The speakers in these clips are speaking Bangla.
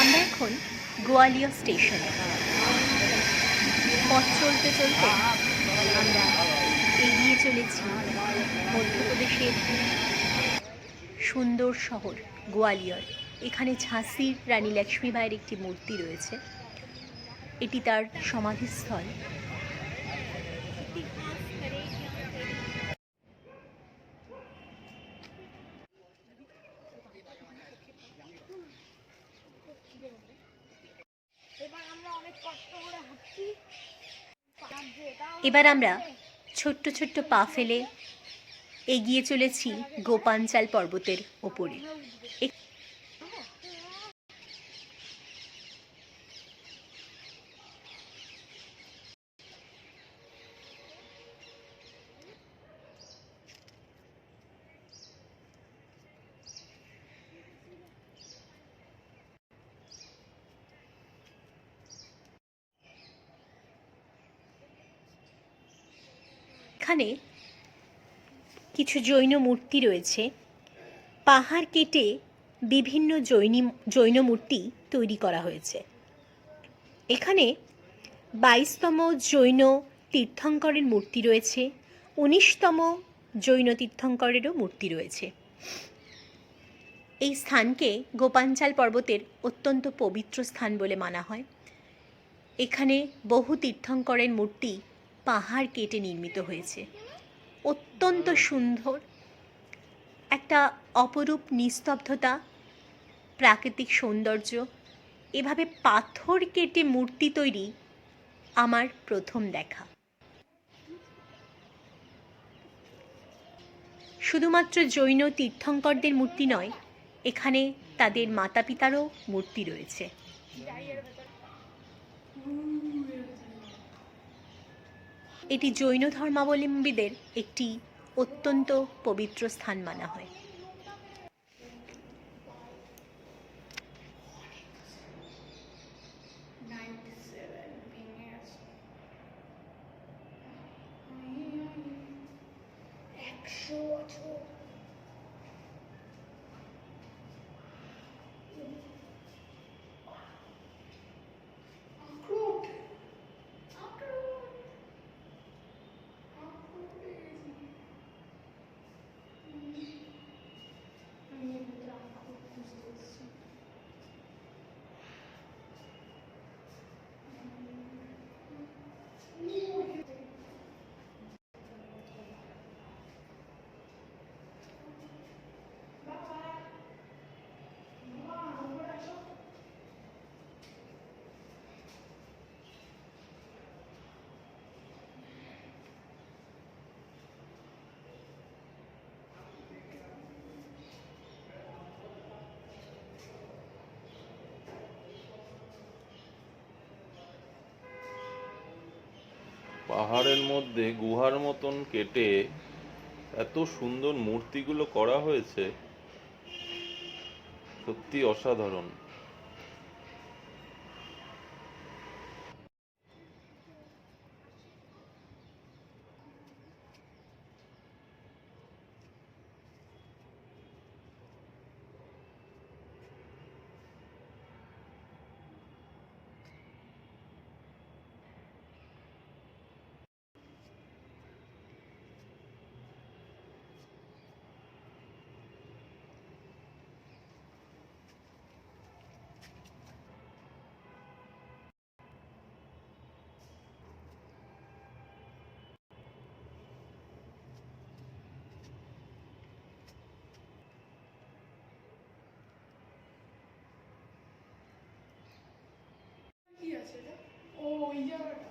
আমরা এখন গোয়ালিয়র স্টেশনে। পথ চলতে চলতে আমরা এগিয়ে চলেছি মধ্যপ্রদেশের সুন্দর শহর গোয়ালিয়র। এখানে ঝাঁসির রানী লক্ষ্মীবাইয়ের একটি মূর্তি রয়েছে। এটি তার সমাধিস্থল। এবার আমরা ছোট্ট ছোট্ট পা ফেলে এগিয়ে চলেছি গোপাঞ্চাল পর্বতের ওপরে। এখানে কিছু জৈন মূর্তি রয়েছে। পাহাড় কেটে বিভিন্ন জৈনী, জৈন মূর্তি তৈরি করা হয়েছে। এখানে বাইশতম জৈন তীর্থঙ্করের মূর্তি রয়েছে। উনিশতম জৈন তীর্থঙ্করেরও মূর্তি রয়েছে। এই স্থানকে গোপাঞ্চাল পর্বতের অত্যন্ত পবিত্র স্থান বলে মানা হয়। এখানে বহু তীর্থঙ্করের মূর্তি পাহাড় কেটে নির্মিত হয়েছে। অত্যন্ত সুন্দর, একটা অপরূপ নিস্তব্ধতা, প্রাকৃতিক সৌন্দর্য, এভাবে পাথর কেটে মূর্তি তৈরি আমার প্রথম দেখা। শুধুমাত্র জৈন তীর্থঙ্করদের মূর্তি নয়, এখানে তাদের মাতা পিতারও মূর্তি রয়েছে। এটি জৈন ধর্মাবলম্বীদের একটি অত্যন্ত পবিত্র স্থান মানা হয়। একশো পাহাড়ের মধ্যে গুহার মতন কেটে এত সুন্দর মূর্তিগুলো করা হয়েছে সত্যি অসাধারণ কি আছে এটা? ও ওই জায়গাটা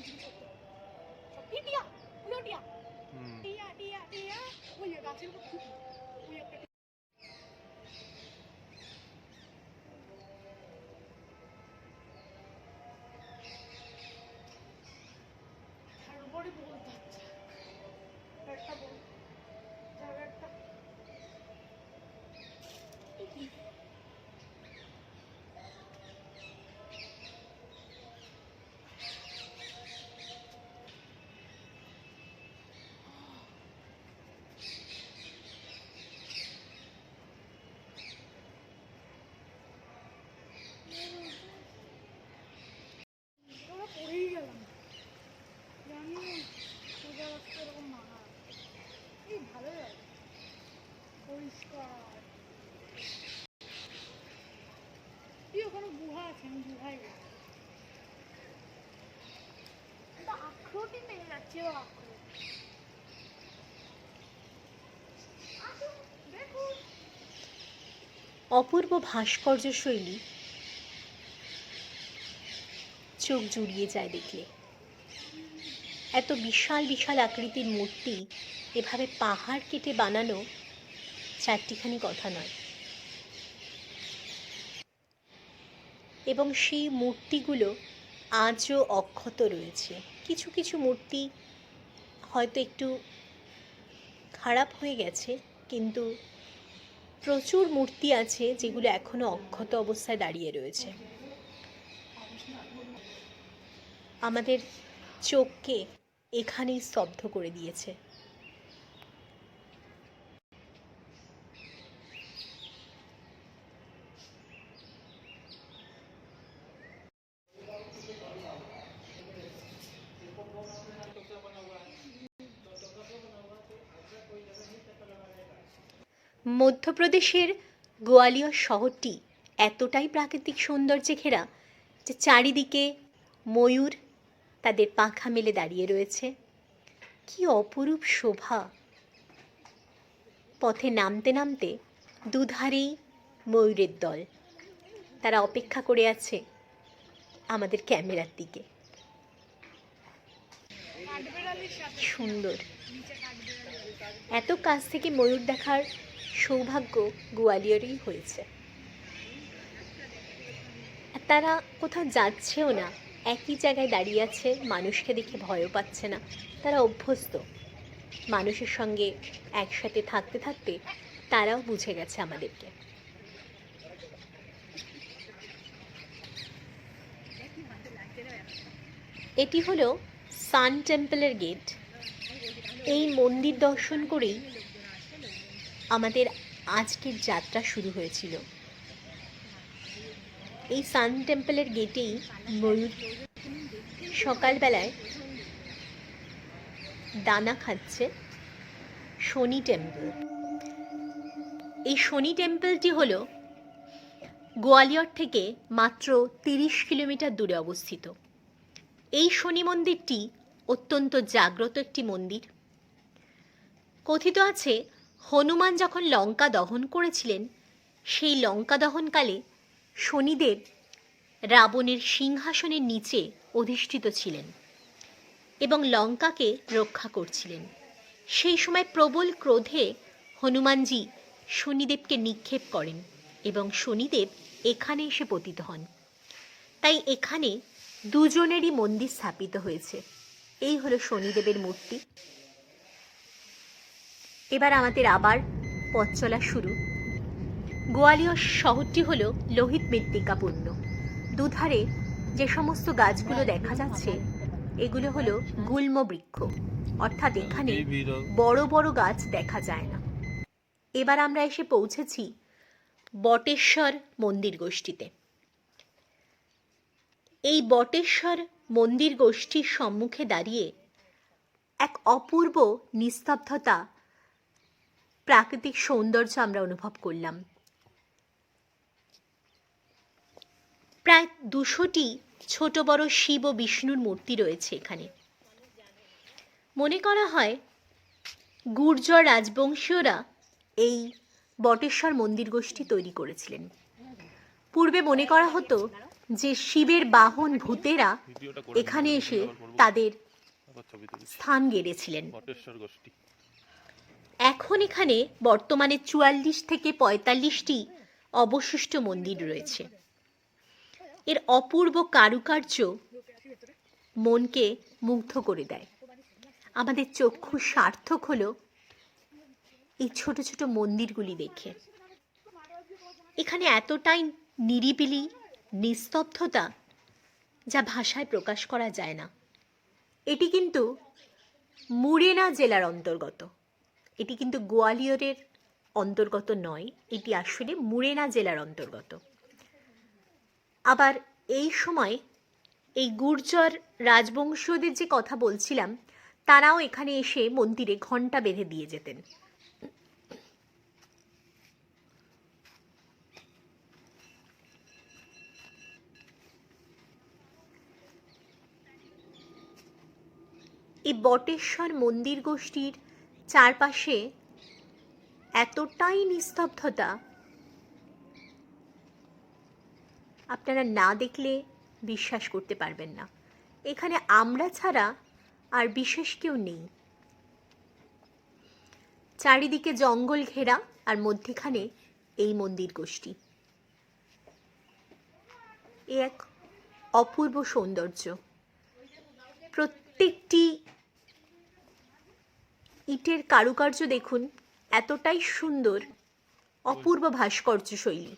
一点，不要点，嗯，点呀点呀点呀，我也感觉不。অপূর্ব ভাস্কর্য শৈলী চোখ জুড়িয়ে যায় দেখলে। এত বিশাল বিশাল আকৃতির মূর্তি এভাবে পাহাড় কেটে বানানো চারটিখানি কথা নয়। এবং সেই মূর্তিগুলো আজও অক্ষত রয়েছে। কিছু কিছু মূর্তি হয়তো একটু খারাপ হয়ে গেছে, কিন্তু প্রচুর মূর্তি আছে যেগুলো এখনও অক্ষত অবস্থায় দাঁড়িয়ে রয়েছে। আমাদের চোখকে এখানেই স্তব্ধ করে দিয়েছে। মধ্যপ্রদেশের গোয়ালিয়র শহরটি এতটাই প্রাকৃতিক সৌন্দর্যে ঘেরা যে চারিদিকে ময়ূর তাদের পাখা মেলে দাঁড়িয়ে রয়েছে। কি অপরূপ শোভা! পথে নামতে নামতে দুধারেই ময়ূরের দল। তারা অপেক্ষা করে আছে আমাদের ক্যামেরার দিকে। সুন্দর! এত কাছ থেকে ময়ূর দেখার সৌভাগ্য গোয়ালিয়রেই হয়েছে। তারা কোথাও যাচ্ছেও না। একই জায়গায় দাঁড়িয়ে আছে, মানুষকে দেখে ভয়ও পাচ্ছে না। তারা অভ্যস্ত। মানুষের সঙ্গে একসাথে থাকতে থাকতে তারাও বুঝে গেছে আমাদেরকে। এটি হলো সান টেম্পলের গেট। এই মন্দির দর্শন করেই আমাদের আজকের যাত্রা শুরু হয়েছিল। এই সান টেম্পলের গেটেই ময়ূর সকালবেলায় দানা খাচ্ছে শনি টেম্পল। এই শনি টেম্পলটি হলো গোয়ালিয়র থেকে মাত্র তিরিশ কিলোমিটার দূরে অবস্থিত। এই শনি মন্দিরটি অত্যন্ত জাগ্রত একটি মন্দির। কথিত আছে হনুমান যখন লঙ্কা দহন করেছিলেন, সেই লঙ্কা দহনকালে শনিদেব রাবণের সিংহাসনের নিচে অধিষ্ঠিত ছিলেন এবং লঙ্কাকে রক্ষা করছিলেন। সেই সময় প্রবল ক্রোধে হনুমানজি শনিদেবকে নিক্ষেপ করেন এবং শনিদেব এখানে এসে পতিত হন। তাই এখানে দুজনেরই মন্দির স্থাপিত হয়েছে। এই হলো শনিদেবের মূর্তি। এবার আমাদের আবার পথ চলা শুরু। গোয়ালিয়র শহরটি হলো লোহিত মৃত্তিকাপূর্ণ দুধারে যে সমস্ত গাছগুলো দেখা যাচ্ছে, এগুলো হলো গুল্ম বৃক্ষ। অর্থাৎ এখানে বড় বড় গাছ দেখা যায় না। এবার আমরা এসে পৌঁছেছি বটেশ্বর মন্দির গোষ্ঠীতে। এই বটেশ্বর মন্দির গোষ্ঠীর সম্মুখে দাঁড়িয়ে এক অপূর্ব নিস্তব্ধতা প্রাকৃতিক সৌন্দর্য আমরা অনুভব করলাম। প্রায় দুশোটি ছোট বড় শিব ও বিষ্ণুর মূর্তি রয়েছে এখানে। মনে করা হয় গুর্জর রাজবংশীয়রা এই বটেশ্বর মন্দির গোষ্ঠী তৈরি করেছিলেন। পূর্বে মনে করা হতো যে শিবের বাহন ভূতেরা এখানে এসে তাদের স্থান গেড়েছিলেন। এখন এখানে বর্তমানে চুয়াল্লিশ থেকে পঁয়তাল্লিশটি অবশিষ্ট মন্দির রয়েছে। এর অপূর্ব কারুকার্য মনকে মুগ্ধ করে দেয়। আমাদের চক্ষু সার্থক হলো এই ছোট ছোট মন্দিরগুলি দেখে। এখানে এতটাই নিরিবিলি, নিস্তব্ধতা যা ভাষায় প্রকাশ করা যায় না। এটি কিন্তু মুরেনা জেলার অন্তর্গত। এটি কিন্তু গোয়ালিয়রের অন্তর্গত নয়, এটি আসলে মুরেনা জেলার অন্তর্গত। আবার এই সময় এই গুর্জর রাজবংশীয়দের যে কথা বলছিলাম, তারাও এখানে এসে মন্দিরে ঘণ্টা বেঁধে দিয়ে যেতেন। এই বটেশ্বর মন্দির গোষ্ঠীর চারপাশে এতটাই নিস্তব্ধতা। আপনারা না দেখলে বিশ্বাস করতে পারবেন না। এখানে আমরা ছাড়া আর বিশেষ কেউ নেই। চারিদিকে জঙ্গল ঘেরা আর মধ্যেখানে এই মন্দির গোষ্ঠী। এ এক অপূর্ব সৌন্দর্য। প্রত্যেকটি ইটের কারুকার্য দেখুন, এতটাই সুন্দর, অপূর্ব ভাস্কর্য শৈলী।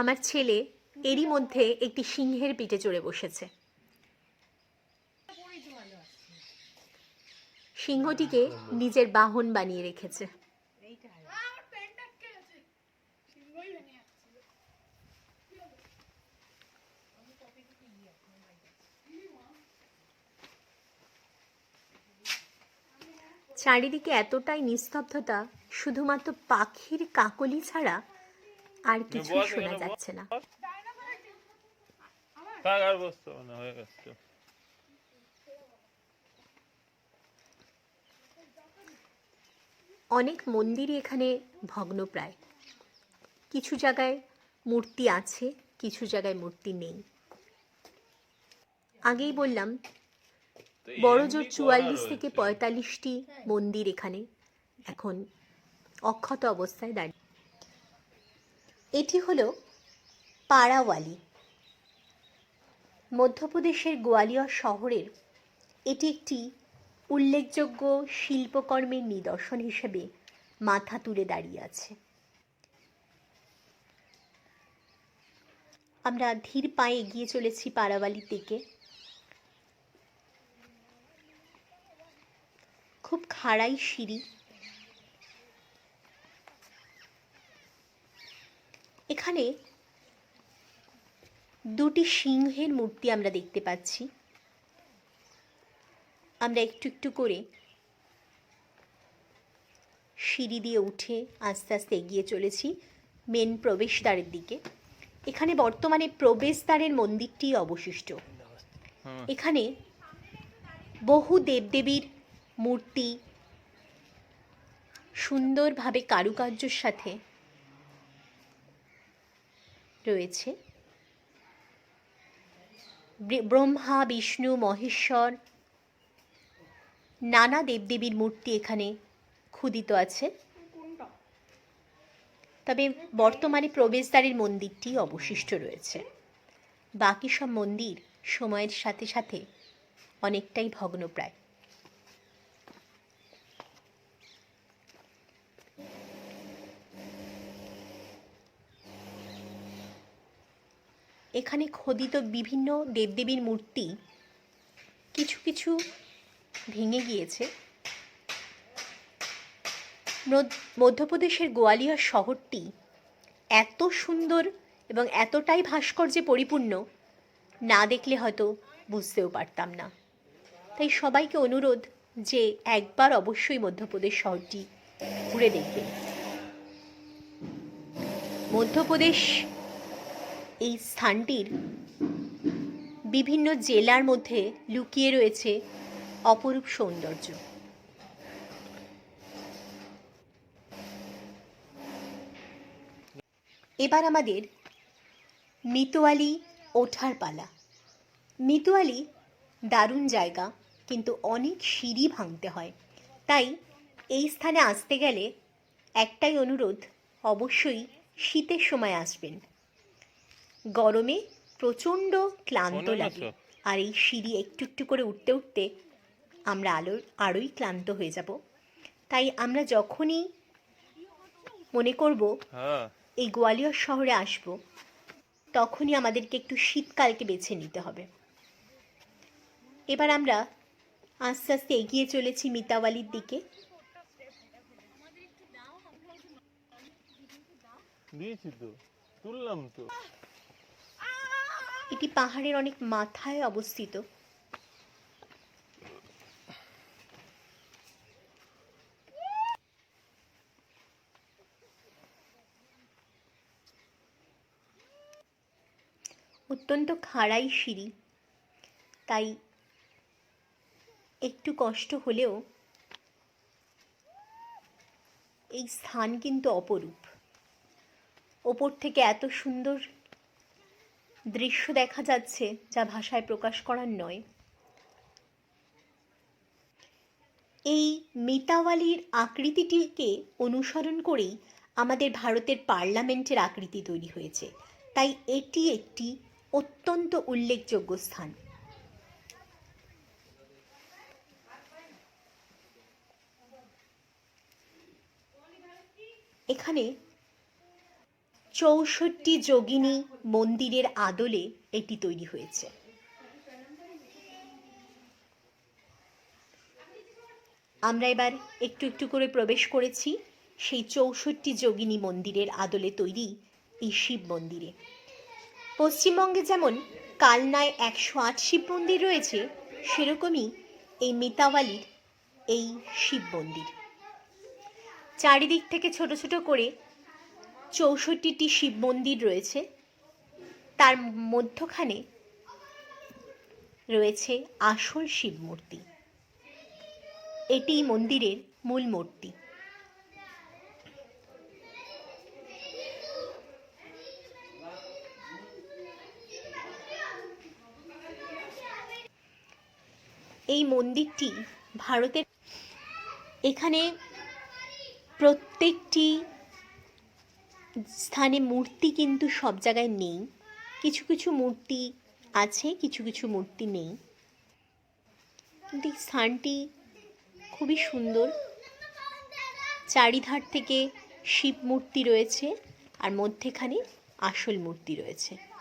আমার ছেলে এরই মধ্যে একটি সিংহের পিঠে চড়ে বসেছে। সিংহটিকে নিজের বাহন বানিয়ে রেখেছে আমার প্যান্ট আটকে গেছে সিংহই ভেঙে যাচ্ছে চারিদিকে এতটাই নিস্তব্ধতা শুধুমাত্র পাখির কাকলি ছাড়া আর কিছু শোনা যাচ্ছে না। অনেক মন্দিরই এখানে ভগ্নপ্রায় কিছু জায়গায় মূর্তি আছে কিছু জায়গায় মূর্তি নেই। আগেই বললাম তো বড় জোর চুয়াল্লিশ থেকে। পঁয়তাল্লিশটি মন্দির এখানে এখন অক্ষত অবস্থায় দাঁড়িয়ে। এটি হলো পাড়াওয়ালি। মধ্যপ্রদেশের গোয়ালিয়র শহরের এটি একটি উল্লেখযোগ্য শিল্পকর্মের নিদর্শন হিসেবে মাথা তুলে দাঁড়িয়ে আছে। আমরা ধীর পায়ে এগিয়ে চলেছি পাড়াওয়ালির দিকে। খুব খাড়াই সিঁড়ি। এখানে দুটি সিংহের মূর্তি আমরা দেখতে পাচ্ছি। আমরা একটু একটু করে সিঁড়ি দিয়ে উঠে আস্তে আস্তে এগিয়ে চলেছি মেন প্রবেশদ্বারের দিকে। এখানে বর্তমানে প্রবেশদ্বারের মন্দিরটি অবশিষ্ট। এখানে বহু দেবদেবীর মূর্তি, সুন্দরভাবে কারুকার্যের সাথে রয়েছে। ব্রহ্মা, বিষ্ণু, মহেশ্বর, নানা দেবদেবীর মূর্তি এখানে ক্ষুদিত আছে। তবে বর্তমানে প্রবেশদ্বারের মন্দিরটি অবশিষ্ট রয়েছে। বাকি সব মন্দির সময়ের সাথে সাথে অনেকটাই ভগ্নপ্রায়। এখানে খোদিত বিভিন্ন দেবদেবীর মূর্তি কিছু কিছু ভেঙে গিয়েছে। মধ্যপ্রদেশের গোয়ালিয়র শহরটি এত সুন্দর এবং এতটাই ভাস্কর্যে পরিপূর্ণ, না দেখলে হয়তো বুঝতেও পারতাম না। তাই সবাইকে অনুরোধ যে একবার অবশ্যই মধ্যপ্রদেশ শহরটি ঘুরে দেখবেন। মধ্যপ্রদেশ এই স্থানটির বিভিন্ন জেলার মধ্যে লুকিয়ে রয়েছে অপরূপ সৌন্দর্য। এবার আমাদের মিতোয়ালি ওঠার পালা। মিতোয়ালি দারুণ জায়গা, কিন্তু অনেক সিঁড়ি ভাঙতে হয়। তাই এই স্থানে আসতে গেলে একটাই অনুরোধ, অবশ্যই শীতের সময় আসবেন। গরমে প্রচণ্ড ক্লান্ত লাগে। আর এই সিঁড়ি একটু একটু করে উঠতে উঠতে আমরা আলোর আরোই ক্লান্ত হয়ে যাব। তাই আমরা যখনই মনে করব হ্যাঁ। এই গোয়ালিয়র শহরে আসব তখনই আমাদেরকে একটু শীতকালকে বেছে নিতে হবে। এবার আমরা আস্তে আস্তে এগিয়ে চলেছি মিতাওয়ালির দিকে। দিয়েছি তো তুললাম তো। এটি পাহাড়ের অনেক মাথায় অবস্থিত। অত্যন্ত খাড়াই সিঁড়ি। তাই একটু কষ্ট হলেও এই স্থান কিন্তু অপরূপ। ওপর থেকে এত সুন্দর দৃশ্য দেখা যাচ্ছে যা ভাষায় প্রকাশ করার নয়। এই মিতাওয়ালির আকৃতিটিকে অনুসরণ করেই আমাদের ভারতের পার্লামেন্টের আকৃতি তৈরি হয়েছে। তাই এটি একটি অত্যন্ত উল্লেখযোগ্য স্থান। এখানে চৌষট্টি যোগিনী মন্দিরের আদলে এটি তৈরি হয়েছে। আমরা এবার একটু একটু করে প্রবেশ করেছি সেই চৌষট্টি যোগিনী মন্দিরের আদলে তৈরি এই শিব মন্দিরে। পশ্চিমবঙ্গে যেমন কালনায় একশো আট শিব মন্দির রয়েছে, সেরকমই এই মিতাওয়ালির এই শিব মন্দির। চারিদিক থেকে ছোট ছোট করে চৌষট্টিটি শিব মন্দির রয়েছে। তার মধ্যখানে রয়েছে আসল শিব মূর্তি। এটি মন্দিরের মূল মূর্তি। এই মন্দিরটি ভারতের এখানে প্রত্যেকটি স্থানে মূর্তি কিন্তু সব জায়গায় নেই। কিছু কিছু মূর্তি আছে, কিছু কিছু মূর্তি নেই। কিন্তু স্থানটি খুবই সুন্দর। চারিধার থেকে শিব মূর্তি রয়েছে আর মধ্যেখানে আসল মূর্তি রয়েছে।